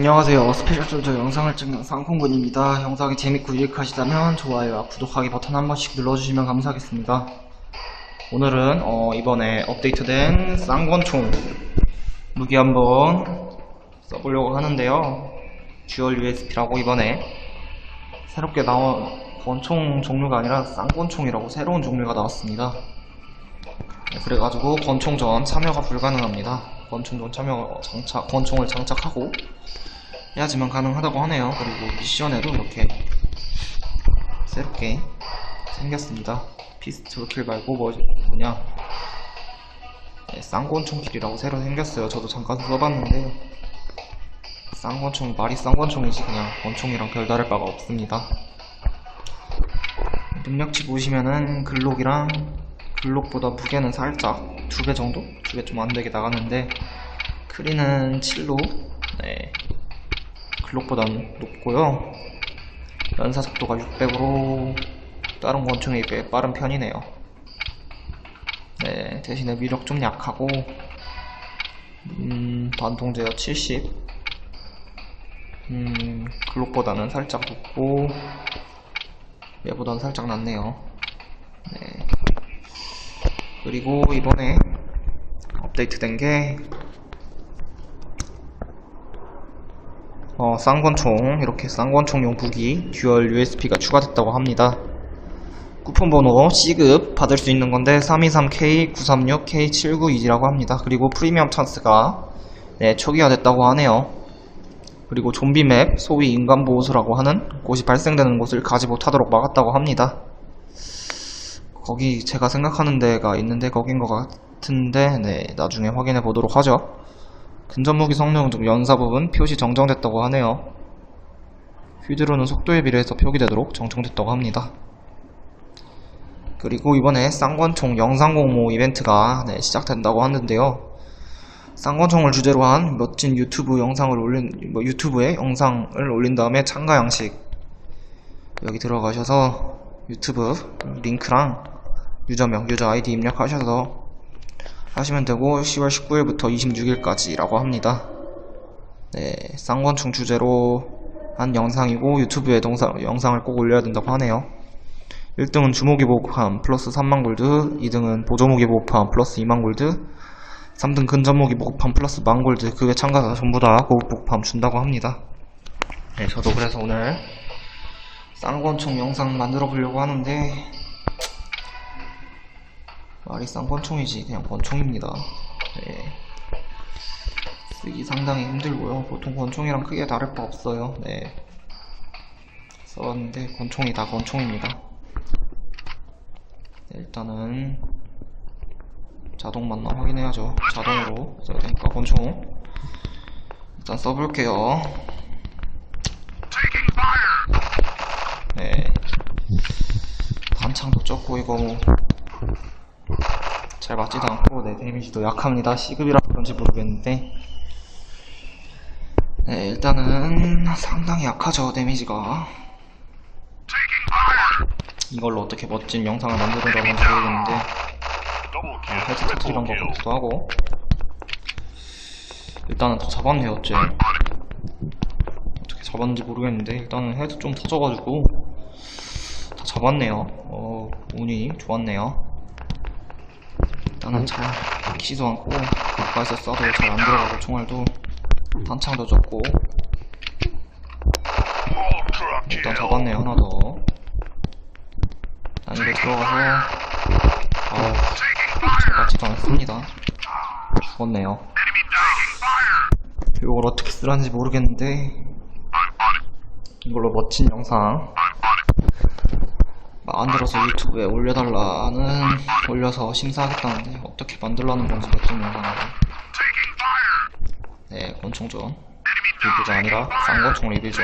안녕하세요. 스페셜 조저 영상을 찍는 상콩군입니다. 영상이 재밌고 유익하시다면 좋아요와 구독하기 버튼 한 번씩 눌러주시면 감사하겠습니다. 오늘은 어, 이번에 업데이트된 쌍권총 무기 한번 써보려고 하는데요. 듀얼 USP라고 이번에 새롭게 나온 권총 종류가 아니라 쌍권총이라고 새로운 종류가 나왔습니다. 네, 그래가지고 권총전 참여가 불가능합니다. 권총전 참여 장착, 권총을 장착하고 해야지만 가능하다고 하네요. 그리고 미션에도 이렇게 새롭게 생겼습니다. 피스톨 킬 말고 뭐, 뭐냐 네, 쌍권총 킬이라고 새로 생겼어요. 저도 잠깐 써봤는데 쌍권총 말이 쌍권총이지 그냥 권총이랑 별다를 바가 없습니다. 능력치 보시면은 글록이랑 글록보다 무게는 살짝 두 배 정도? 두 배 좀 안되게 나가는데 크리는 7로 네. 글록보단 높고요 연사 속도가 600으로 다른 권총에 비해 빠른 편이네요 네 대신에 위력 좀 약하고 음 반통제어 70 음, 글록보다는 살짝 높고 얘보다는 살짝 낮네요 네. 그리고 이번에 업데이트 된 게 어, 쌍권총 이렇게 쌍권총용 무기 듀얼 USP가 추가됐다고 합니다. 쿠폰 번호 C급 받을 수 있는 건데 323K936K792라고 합니다. 그리고 프리미엄 찬스가 네, 초기화됐다고 하네요. 그리고 좀비 맵, 소위 인간 보호소라고 하는 곳이 발생되는 곳을 가지 못하도록 막았다고 합니다. 거기 제가 생각하는 데가 있는데 거긴 것 같은데 네 나중에 확인해 보도록 하죠. 근접무기 성능 중 연사 부분 표시 정정됐다고 하네요. 휘드로는 속도에 비례해서 표기되도록 정정됐다고 합니다. 그리고 이번에 쌍권총 영상 공모 이벤트가 네, 시작된다고 하는데요. 쌍권총을 주제로 한 멋진 유튜브 영상을 올린 뭐 유튜브에 영상을 올린 다음에 참가 양식 여기 들어가셔서 유튜브 링크랑 유저명, 유저 아이디 입력하셔서 하시면 되고 10월 19일부터 26일까지 라고 합니다. 네, 쌍권총 주제로 한 영상이고 유튜브에 동상, 영상을 꼭 올려야 된다고 하네요. 1등은 주목이 보급함 플러스 3만 골드 2등은 보조무기 보급함 플러스 2만 골드 3등 근접무기 보급함 플러스 만 골드 그게 참가자 전부 다 고급 보급함 준다고 합니다. 네, 저도 그래서 오늘 쌍권총 영상 만들어 보려고 하는데 말이 쌍권총이지 그냥 권총입니다. 네. 쓰기 상당히 힘들고요. 보통 권총이랑 크게 다를 바 없어요. 네. 써봤는데 권총이 다 권총입니다. 네, 일단은 자동 맞나 확인해야죠. 자동으로 써야 되니까 권총. 일단 써볼게요. 네. 단창도 적고 이거 뭐 잘 맞지도 않고 네 데미지도 약합니다. C급이라 그런지 모르겠는데. 네 일단은 상당히 약하죠 데미지가. 이걸로 어떻게 멋진 영상을 만들어내는지 모르겠는데. 어, 헤드 터트리는 것 같기도 하고. 일단은 더 잡았네요 어째. 어떻게 잡았는지 모르겠는데 일단은 헤드 좀 터져가지고. 다 잡았네요. 어 운이 좋았네요. 일 잘 박히지도 않고 가까이서 쏴도 잘 안 들어가고 총알도 단창도 적고. 일단 잡았네요 하나 더. 난이도 들어가서 아우 잘 맞지도 않습니다. 죽었네요. 이걸 어떻게 쓰라는지 모르겠는데 이걸로 멋진 영상 만들어서 유튜브에 올려달라는 올려서 심사하겠다는데 어떻게 만들라는 건지 멋진 영상으로 네 권총전. 리뷰가 아니라 쌍권총 리뷰죠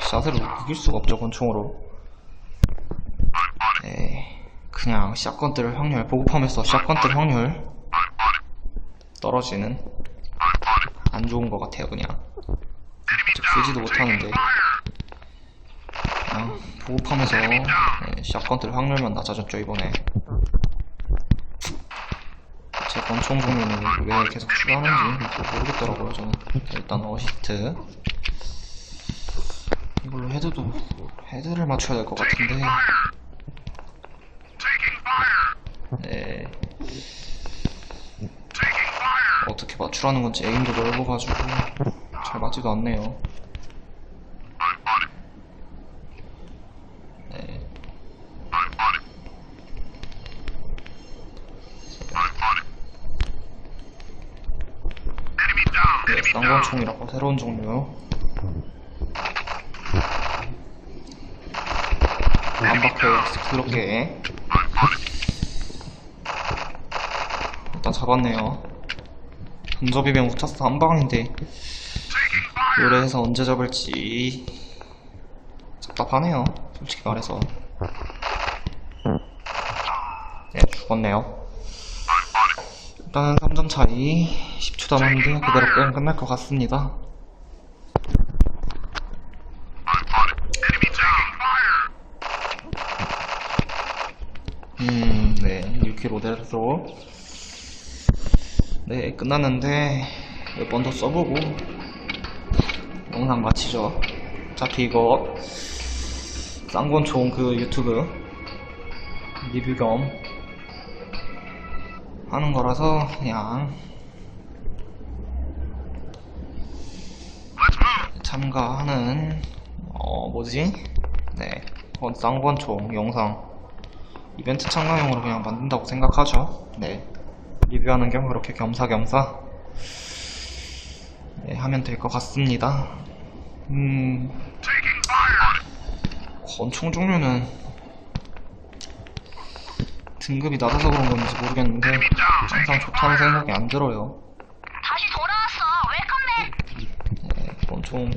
샷으로 이길 수가 없죠 권총으로. 네 그냥 샷건 뜰 확률 보급하면서 샷건 뜰 확률 떨어지는 안 좋은 것 같아요 그냥. 쓰지도 못하는데 그냥 보급하면서 네, 샷건 뜰 확률만 낮아졌죠 이번에. 제 권총 종류는 왜 계속 추가하는지 모르겠더라고요 저는. 일단 어시스트. 이걸로 헤드도 헤드를 맞춰야 될 것 같은데. 네. 어떻게 맞추라는 건지 에임도 넓어가지고 잘 맞지도 않네요 네 네, 쌍권총이라고 새로운 종류. 안 박혀요. 그렇게. 일단 잡았네요. 전접이면 우타스 한 방인데. 요래해서 언제 잡을지. 답답하네요. 솔직히 말해서. 네, 죽었네요. 일단은 3점 차이 10초 남았는데 그대로 게임 끝날 것 같습니다. 음, 네, 6kg 로데로 네, 끝났는데 몇 번 더 써보고 영상 마치죠. 어차피 이거 쌍권총 그 유튜브 리뷰 겸 하는 거라서 그냥 참가하는 어 뭐지? 네. 어, 쌍권총 영상 이벤트 참가용으로 그냥 만든다고 생각하죠. 네. 리뷰하는 겸 그렇게 겸사겸사 네, 하면 될 것 같습니다. 음. 권총 종류는 등급이 낮아서 그런 건지 모르겠는데 항상 좋다는 생각이 안 들어요. 다시 돌아왔어. 웰컴백. 네, 권총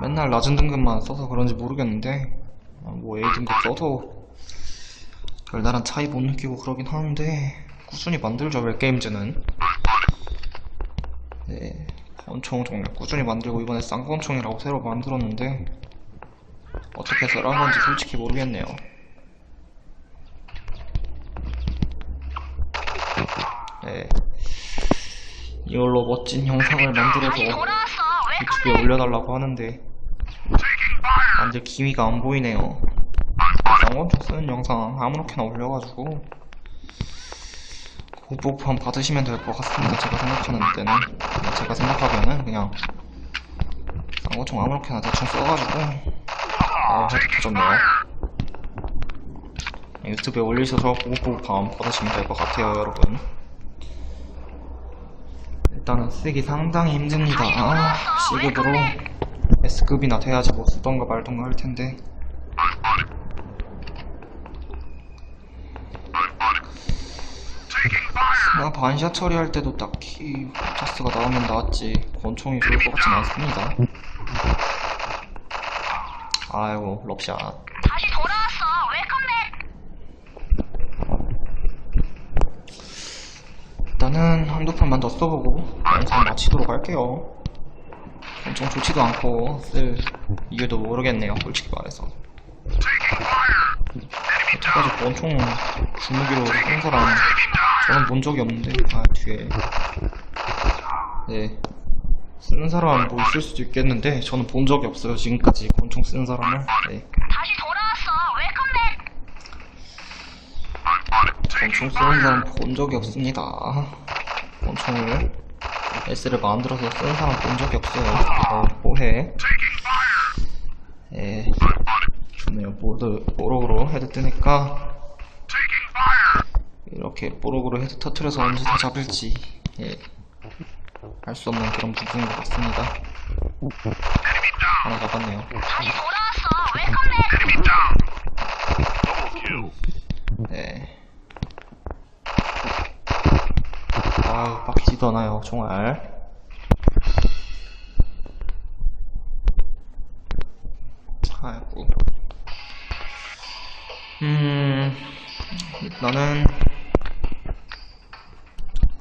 맨날 낮은 등급만 써서 그런지 모르겠는데 아, 뭐 A 등급 써도 별다른 차이 못 느끼고 그러긴 하는데 꾸준히 만들죠 웹게임즈는 네 권총 정말 꾸준히 만들고 이번에 쌍권총이라고 새로 만들었는데 어떻게 해서 한 건지 솔직히 모르겠네요 네 이걸로 멋진 영상을 만들어서. 유튜브에. 올려달라고 하는데 완전 기미가 안 보이네요. 쌍권총 쓰는 영상 아무렇게나 올려가지고 고복판 받으시면 될 것 같습니다. 제가 생각하는 그냥 제가 생각하기에는 그냥 쌍권총 아무렇게나 대충 써가지고 아 헤드 터졌네요. 유튜브에 올리셔서 고복판 받으시면 될 것 같아요 여러분 일단은 쓰기 상당히 힘듭니다. 아, C급으로 S급이나 돼야지 뭐 쓰던가 말던가 할 텐데. 나 반샷 처리할 때도 딱히 타스가 나오면 나왔지 권총이 좋을 것 같진 않습니다. 아이고 럽샷. 다시 돌아왔어. 웰컴백. 일단은 한두 판만 더 써보고 영상 마치도록 할게요. 엄청 좋지도 않고 쓸 이유도 모르겠네요, 솔직히 말해서. 여태까지 권총 주무기로 쓴 사람 저는 본 적이 없는데 아 뒤에 네 쓰는 사람 뭐 있을 수도 있겠는데 저는 본 적이 없어요 지금까지 권총 쓰는 사람을 네 다시 돌아왔어. 웰컴백. 권총 쓰는 사람 본 적이 없습니다. 권총을 S를 만들어서 쓰는 사람 본 적이 없어요. 어, 뭐해? 예, 좋네요. 보드, 뽀록으로 헤드 뜨니까 이렇게 뽀록으로 헤드 터트려서 언제 다 잡을지 예, 알 수 없는 그런 부분인 것 같습니다. 하나 잡았네요. 다시 돌아왔어. 웰컴백. 네. 아유, 박지도 않아요, 총알. 아이고. 음, 일단은,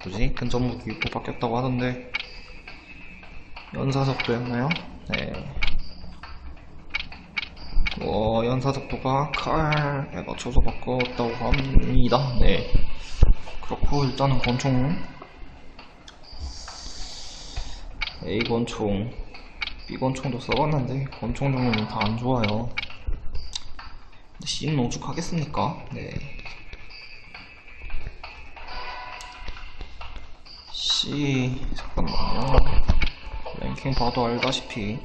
뭐지? 근접무기 입고 바뀌었다고 하던데, 연사속도였나요? 네. 어, 연사속도가 칼에 맞춰서 바꿨다고 합니다. 네. 그렇고 일단은 권총 A 권총 B 권총도 써봤는데 권총 종류는 다 안 좋아요. C는 오죽하겠습니까? 네. C 잠깐만요. 랭킹 봐도 알다시피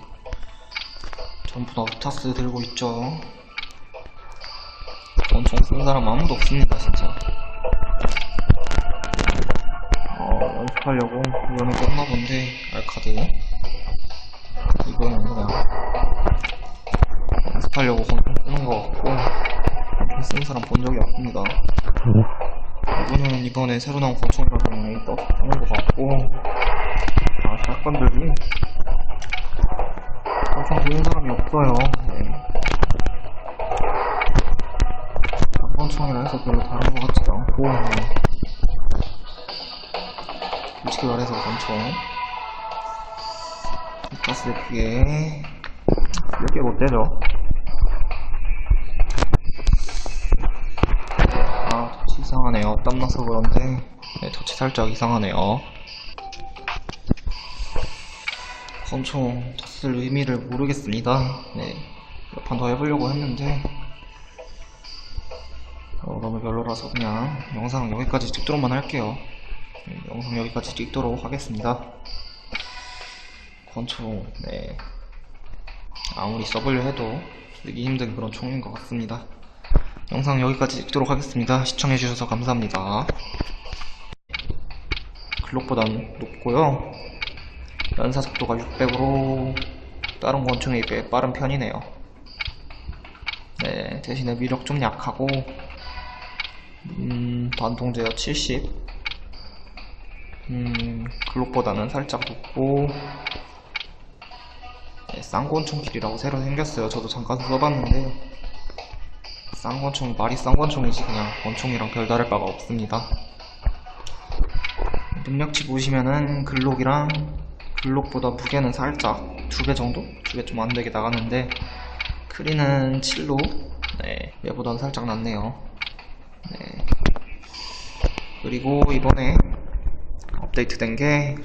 전부 다 우타스 들고 있죠. 권총 쓴 사람 아무도 없습니다 진짜 카드 이거는 그냥 연습하려고 쓰는 거 같고 권총 쓰는 사람 본 적이 없습니다 이거는 이번에 새로 나온 권총이라서 그냥 떠 쓰는 거 같고 아 샷건들이 권총 쓰는 사람이 없어요 네. 한권총이라 해서 별로 다른 것 같지도 않고 네. 솔직히 말해서 권총 그게. 몇개 못 되죠? 아 터치 이상하네요. 땀나서 그런데. 네 터치 살짝 이상하네요. 권총 쓸 의미를 모르겠습니다. 네 몇 판 더 해보려고 했는데. 어, 너무 별로라서 그냥 영상 여기까지 찍도록만 할게요. 네, 영상 여기까지 찍도록 하겠습니다. 권총, 네. 아무리 써보려 해도 쓰기 힘든 그런 총인 것 같습니다. 영상 여기까지 찍도록 하겠습니다. 시청해주셔서 감사합니다. 글록보단 높고요. 연사 속도가 600으로 다른 권총에 비해 빠른 편이네요. 네, 대신에 위력 좀 약하고 음, 반통 제어 70. 음, 글록보다는 살짝 높고, 네, 쌍권총 길이라고 새로 생겼어요. 저도 잠깐 써봤는데, 쌍권총, 말이 쌍권총이지, 그냥 권총이랑 별다를 바가 없습니다. 능력치 보시면은, 글록이랑, 글록보다 무게는 살짝, 두 배 정도? 두 배 좀 안 되게 나가는데, 크리는 7로, 네, 얘보단 살짝 낫네요. 네. 그리고 이번에 업데이트 된 게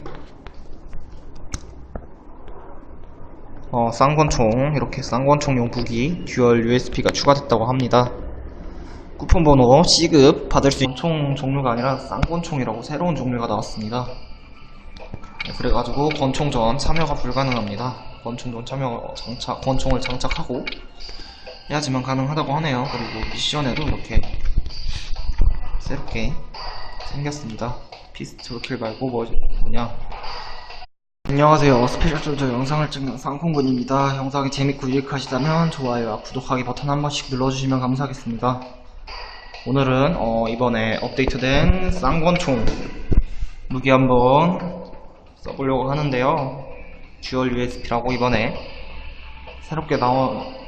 어, 쌍권총 이렇게 쌍권총용 무기 듀얼 USB가 추가됐다고 합니다. 쿠폰 번호 C급 받을 수 있는 총 종류가 아니라 쌍권총이라고 새로운 종류가 나왔습니다. 네, 그래가지고 권총 전 참여가 불가능합니다. 권총 전 참여 장착 권총을 장착하고 해야지만 가능하다고 하네요. 그리고 미션에도 이렇게 새롭게 생겼습니다. 피스톨킬 말고 뭐, 뭐냐. 안녕하세요. 스페셜 솔저 영상을 찍는 쌍콩군입니다. 영상이 재밌고 유익하시다면 좋아요와 구독하기 버튼 한 번씩 눌러주시면 감사하겠습니다. 오늘은 어, 이번에 업데이트된 쌍권총 무기 한번 써보려고 하는데요. 듀얼 USB라고 이번에 새롭게 나온